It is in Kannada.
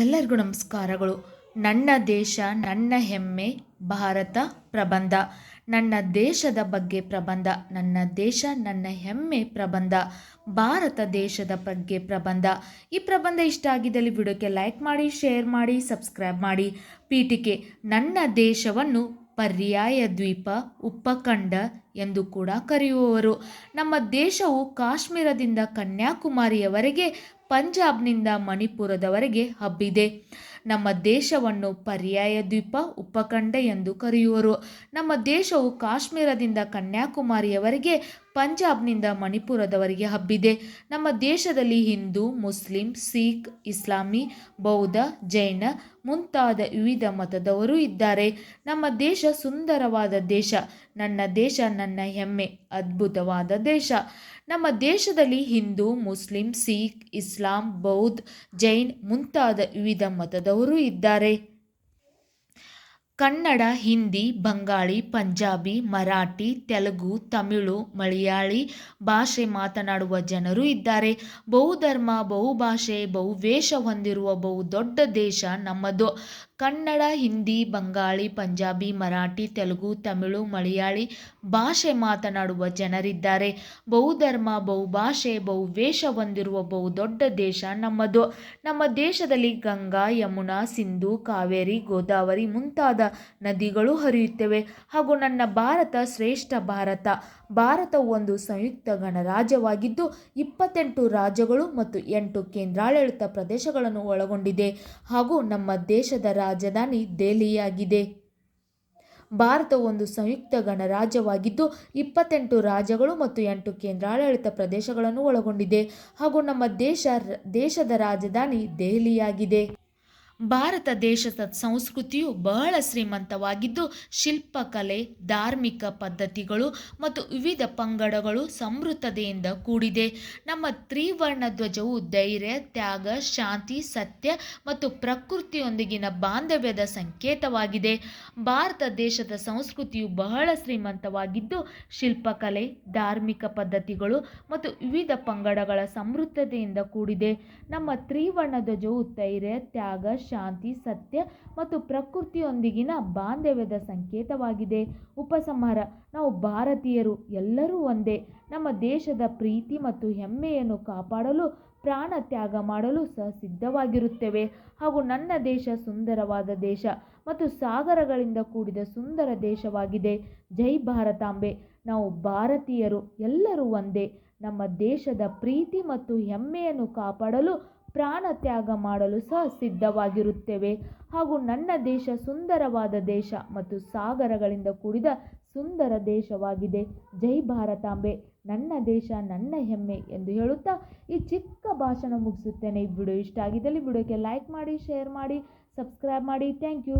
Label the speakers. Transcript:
Speaker 1: ಎಲ್ಲರಿಗೂ ನಮಸ್ಕಾರಗಳು. ನನ್ನ ದೇಶ, ನನ್ನ ಹೆಮ್ಮೆ, ಭಾರತ ಪ್ರಬಂಧ. ನನ್ನ ದೇಶದ ಬಗ್ಗೆ ಪ್ರಬಂಧ, ನನ್ನ ದೇಶ, ನನ್ನ ಹೆಮ್ಮೆ ಪ್ರಬಂಧ. ಭಾರತ ದೇಶದ ಬಗ್ಗೆ ಪ್ರಬಂಧ. ಈ ಪ್ರಬಂಧ ಇಷ್ಟ ಆಗಿದ್ದಲ್ಲಿ ವಿಡಿಯೋಕ್ಕೆ ಲೈಕ್ ಮಾಡಿ, ಶೇರ್ ಮಾಡಿ, ಸಬ್ಸ್ಕ್ರೈಬ್ ಮಾಡಿ. ಪೀಠಿಕೆ, ನನ್ನ ದೇಶವನ್ನು ಪರ್ಯಾಯ ದ್ವೀಪ, ಉಪಖಂಡ ಎಂದು ಕೂಡ ಕರೆಯುವವರು. ನಮ್ಮ ದೇಶವು ಕಾಶ್ಮೀರದಿಂದ ಕನ್ಯಾಕುಮಾರಿಯವರೆಗೆ, ಪಂಜಾಬ್ನಿಂದ ಮಣಿಪುರದವರೆಗೆ ಹಬ್ಬಿದೆ. ನಮ್ಮ ದೇಶವನ್ನು ಪರ್ಯಾಯ ದ್ವೀಪ, ಉಪಖಂಡ ಎಂದು ಕರೆಯುವರು. ನಮ್ಮ ದೇಶವು ಕಾಶ್ಮೀರದಿಂದ ಕನ್ಯಾಕುಮಾರಿಯವರೆಗೆ, ಪಂಜಾಬ್ನಿಂದ ಮಣಿಪುರದವರೆಗೆ ಹಬ್ಬಿದೆ. ನಮ್ಮ ದೇಶದಲ್ಲಿ ಹಿಂದೂ, ಮುಸ್ಲಿಂ, ಸಿಖ್, ಇಸ್ಲಾಮಿ, ಬೌದ್ಧ, ಜೈನ ಮುಂತಾದ ವಿವಿಧ ಮತದವರು ಇದ್ದಾರೆ. ನಮ್ಮ ದೇಶ ಸುಂದರವಾದ ದೇಶ. ನನ್ನ ದೇಶ ನನ್ನ ಹೆಮ್ಮೆ, ಅದ್ಭುತವಾದ ದೇಶ. ನಮ್ಮ ದೇಶದಲ್ಲಿ ಹಿಂದೂ, ಮುಸ್ಲಿಂ, ಸಿಖ್, ಇಸ್ಲಾಂ, ಬೌದ್ಧ, ಜೈನ್ ಮುಂತಾದ ವಿವಿಧ ಮತದವರು ಇದ್ದಾರೆ. ಕನ್ನಡ, ಹಿಂದಿ, ಬಂಗಾಳಿ, ಪಂಜಾಬಿ, ಮರಾಠಿ, ತೆಲುಗು, ತಮಿಳು, ಮಲಯಾಳಿ ಭಾಷೆ ಮಾತನಾಡುವ ಜನರು ಇದ್ದಾರೆ. ಬಹುಧರ್ಮ, ಬಹುಭಾಷೆ, ಬಹುವೇಷ ಹೊಂದಿರುವ ಬಹು ದೊಡ್ಡ ದೇಶ ನಮ್ಮದು. ಕನ್ನಡ, ಹಿಂದಿ, ಬಂಗಾಳಿ, ಪಂಜಾಬಿ, ಮರಾಠಿ, ತೆಲುಗು, ತಮಿಳು, ಮಲಯಾಳಿ ಭಾಷೆ ಮಾತನಾಡುವ ಜನರಿದ್ದಾರೆ. ಬಹುಧರ್ಮ, ಬಹುಭಾಷೆ, ಬಹುವೇಷ ಹೊಂದಿರುವ ಬಹು ದೊಡ್ಡ ದೇಶ ನಮ್ಮದು. ನಮ್ಮ ದೇಶದಲ್ಲಿ ಗಂಗಾ, ಯಮುನಾ, ಸಿಂಧು, ಕಾವೇರಿ, ಗೋದಾವರಿ ಮುಂತಾದ ನದಿಗಳು ಹರಿಯುತ್ತವೆ. ಹಾಗೂ ನನ್ನ ಭಾರತ ಶ್ರೇಷ್ಠ ಭಾರತ. ಭಾರತ ಒಂದು ಸಂಯುಕ್ತ ಗಣರಾಜ್ಯವಾಗಿದ್ದು, ಇಪ್ಪತ್ತೆಂಟು ರಾಜ್ಯಗಳು ಮತ್ತು ಎಂಟು ಕೇಂದ್ರಾಡಳಿತ ಪ್ರದೇಶಗಳನ್ನು ಒಳಗೊಂಡಿದೆ. ಹಾಗೂ ನಮ್ಮ ದೇಶದ ರಾಜಧಾನಿ ದೆಹಲಿಯಾಗಿದೆ. ಭಾರತ ಒಂದು ಸಂಯುಕ್ತ ಗಣರಾಜ್ಯವಾಗಿದ್ದು, ಇಪ್ಪತ್ತೆಂಟು ರಾಜ್ಯಗಳು ಮತ್ತು ಎಂಟು ಕೇಂದ್ರಾಡಳಿತ ಪ್ರದೇಶಗಳನ್ನು ಒಳಗೊಂಡಿದೆ. ಹಾಗೂ ನಮ್ಮ ದೇಶ, ದೇಶದ ರಾಜಧಾನಿ ದೆಹಲಿಯಾಗಿದೆ. ಭಾರತ ದೇಶದ ಸಂಸ್ಕೃತಿಯು ಬಹಳ ಶ್ರೀಮಂತವಾಗಿದ್ದು, ಶಿಲ್ಪಕಲೆ, ಧಾರ್ಮಿಕ ಪದ್ಧತಿಗಳು ಮತ್ತು ವಿವಿಧ ಪಂಗಡಗಳು ಸಮೃದ್ಧತೆಯಿಂದ ಕೂಡಿದೆ. ನಮ್ಮ ತ್ರಿವರ್ಣ ಧ್ವಜವು ಧೈರ್ಯ, ತ್ಯಾಗ, ಶಾಂತಿ, ಸತ್ಯ ಮತ್ತು ಪ್ರಕೃತಿಯೊಂದಿಗಿನ ಬಾಂಧವ್ಯದ ಸಂಕೇತವಾಗಿದೆ. ಭಾರತ ದೇಶದ ಸಂಸ್ಕೃತಿಯು ಬಹಳ ಶ್ರೀಮಂತವಾಗಿದ್ದು, ಶಿಲ್ಪಕಲೆ, ಧಾರ್ಮಿಕ ಪದ್ಧತಿಗಳು ಮತ್ತು ವಿವಿಧ ಪಂಗಡಗಳ ಸಮೃದ್ಧತೆಯಿಂದ ಕೂಡಿದೆ. ನಮ್ಮ ತ್ರಿವರ್ಣ ಧ್ವಜವು ಧೈರ್ಯ, ತ್ಯಾಗ ಶಾಂತಿ, ಸತ್ಯ ಮತ್ತು ಪ್ರಕೃತಿಯೊಂದಿಗಿನ ಬಾಂಧವ್ಯದ ಸಂಕೇತವಾಗಿದೆ. ಉಪಸಂಹಾರ. ನಾವು ಭಾರತೀಯರು ಎಲ್ಲರೂ ಒಂದೇ. ನಮ್ಮ ದೇಶದ ಪ್ರೀತಿ ಮತ್ತು ಹೆಮ್ಮೆಯನ್ನು ಕಾಪಾಡಲು, ಪ್ರಾಣ ತ್ಯಾಗ ಮಾಡಲು ಸಹ ಸಿದ್ಧವಾಗಿರುತ್ತೇವೆ ಹಾಗೂ ನನ್ನ ದೇಶ ಸುಂದರವಾದ ದೇಶ ಮತ್ತು ಸಾಗರಗಳಿಂದ ಕೂಡಿದ ಸುಂದರ ದೇಶವಾಗಿದೆ. ಜೈ ಭಾರತಾಂಬೆ. ನಾವು ಭಾರತೀಯರು ಎಲ್ಲರೂ ಒಂದೇ. ನಮ್ಮ ದೇಶದ ಪ್ರೀತಿ ಮತ್ತು ಹೆಮ್ಮೆಯನ್ನು ಕಾಪಾಡಲು ಪ್ರಾಣ ತ್ಯಾಗ ಮಾಡಲು ಸಹ ಸಿದ್ಧವಾಗಿರುತ್ತೇವೆ. ಹಾಗೂ ನನ್ನ ದೇಶ ಸುಂದರವಾದ ದೇಶ ಮತ್ತು ಸಾಗರಗಳಿಂದ ಕೂಡಿದ ಸುಂದರ ದೇಶವಾಗಿದೆ. ಜೈ ಭಾರತಾಂಬೆ. ನನ್ನ ದೇಶ, ನನ್ನ ಹೆಮ್ಮೆ ಎಂದು ಹೇಳುತ್ತಾ ಈ ಚಿಕ್ಕ ಭಾಷಣ ಮುಗಿಸುತ್ತೇನೆ. ಈ ವಿಡಿಯೋ ಇಷ್ಟ ಆಗಿದ್ದಲ್ಲಿ ವಿಡಿಯೋಕ್ಕೆ ಲೈಕ್ ಮಾಡಿ ಶೇರ್ ಮಾಡಿ ಸಬ್ಸ್ಕ್ರೈಬ್ ಮಾಡಿ. Thank you